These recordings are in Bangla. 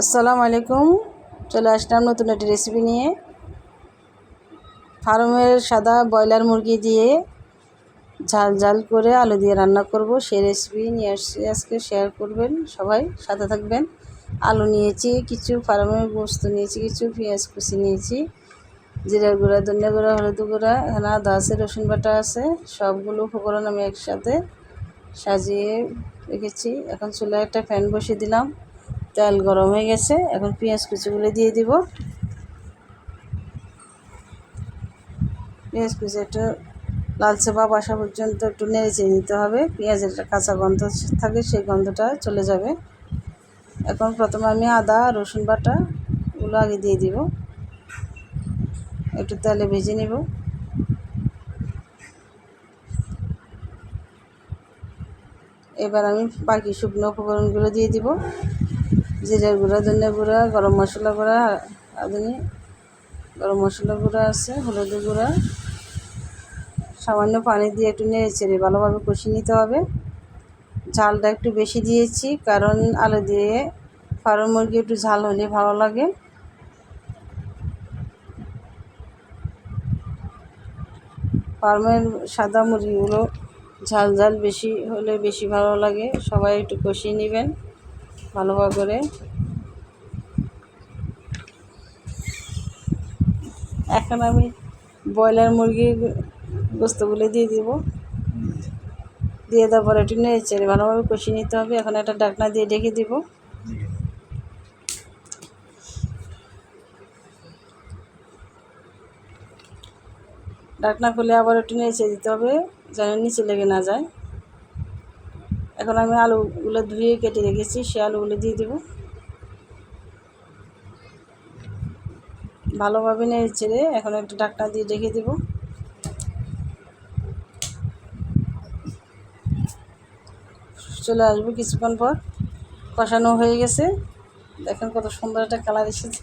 আসসালামু আলাইকুম। চলে আসলাম নতুন একটি রেসিপি নিয়ে। ফার্মের সাদা ব্রয়লার মুরগি দিয়ে ঝাল ঝাল করে আলু দিয়ে রান্না করব। সেই রেসিপি নিয়ে আসছি আজকে। শেয়ার করবেন সবাই, সাথে থাকবেন। আলু নিয়েছি, কিছু ফার্মের বস্তু নিয়েছি, কিছু পেঁয়াজ কুচি নিয়েছি জিরার গুঁড়া, ধনিয়া গুঁড়া, হলুদ গুঁড়া এখানে আদা আছে, রসুন বাটা আছে, সবগুলো উপকরণ আমি একসাথে সাজিয়ে রেখেছি। এখন চুলায় একটা ফ্যান বসিয়ে দিলাম। তেল গরম হয়ে গেছে, এখন পেঁয়াজ কুচিগুলো দিয়ে দিব। পেঁয়াজ কুচি একটু লালচে ভাব আসা পর্যন্ত একটু নেড়ে চেয়ে নিতে হবে। পেঁয়াজের একটা কাঁচা গন্ধ থাকে, সেই গন্ধটা চলে যাবে। এখন প্রথমে আমি আদা, রসুন বাটা ওগুলো আগে দিয়ে দিব। একটু তেলে ভেজে নেব। এবার আমি বাকি শুকনো উপকরণগুলো দিয়ে দিব। জিরার গুঁড়া, ধনিয়া গুঁড়া, গরম মশলা গুঁড়া, আদনি, গরম মশলা গুঁড়া আছে, হলুদের গুঁড়া। সামান্য পানি দিয়ে একটু নেড়ে চেড়ে ভালোভাবে কষিয়ে নিতে হবে। ঝালটা একটু বেশি দিয়েছি, কারণ আলু দিয়ে ফার্ম মুরগি একটু ঝাল হলে ভালো লাগে। ফার্মের সাদা মুরগিগুলো ঝাল ঝাল বেশি হলে বেশি ভালো লাগে, সবাই একটু কষিয়ে নেবেন। ভালোভাবে করে। এখন আমি ব্রয়লার মুরগির গোস্তগুলো দিয়ে দিব। দিয়ে দেওয়ার পরে একটু নেড়ে ভালোভাবে কষিয়ে নিতে হবে। এখন একটা ডাকনা দিয়ে ডেকে দিব। ডাকনা খুলে আবার একটু নেড়ে দিতে হবে, যেন নিচে লেগে না যায়। এখন আমি আলুগুলো ধুয়ে কেটে রেখেছি, সে আলুগুলো দিয়ে দেবো। ভালোভাবে নেড়ে ছেড়ে এখন একটু ঢাকনা দিয়ে রেখে দেব। চলে আসব কিছুক্ষণ পর। কষানো হয়ে গেছে। দেখেন কত সুন্দর একটা কালার এসেছে।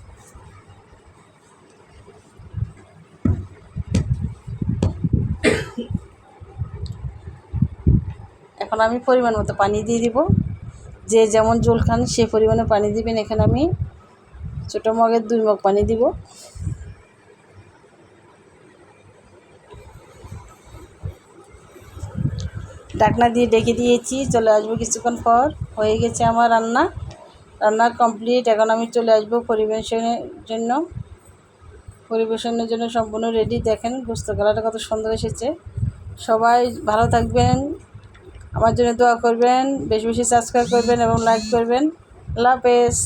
এখন আমি পরিমাণ মতো পানি দিয়ে দিব। যে যেমন জল খান, সে পরিমাণে পানি দিবেন। এখানে আমি ছোটো মগের দুই মগ পানি দিব। ডাকনা দিয়ে ডেকে দিয়েছি, চলে আসব কিছুক্ষণ পর। হয়ে গেছে আমার রান্না। রান্না কমপ্লিট। এখন আমি চলে আসব পরিবেশনের জন্য। পরিবেশনের জন্য সম্পূর্ণ রেডি দেখেন, গোস্ত কালারটা কত সুন্দর এসেছে। সবাই ভালো থাকবেন। আমার জন্য দোয়া করবেন বেশি বেশি সাবস্ক্রাইব করবেন এবং লাইক করবেন। আল্লাহ হাফেজ।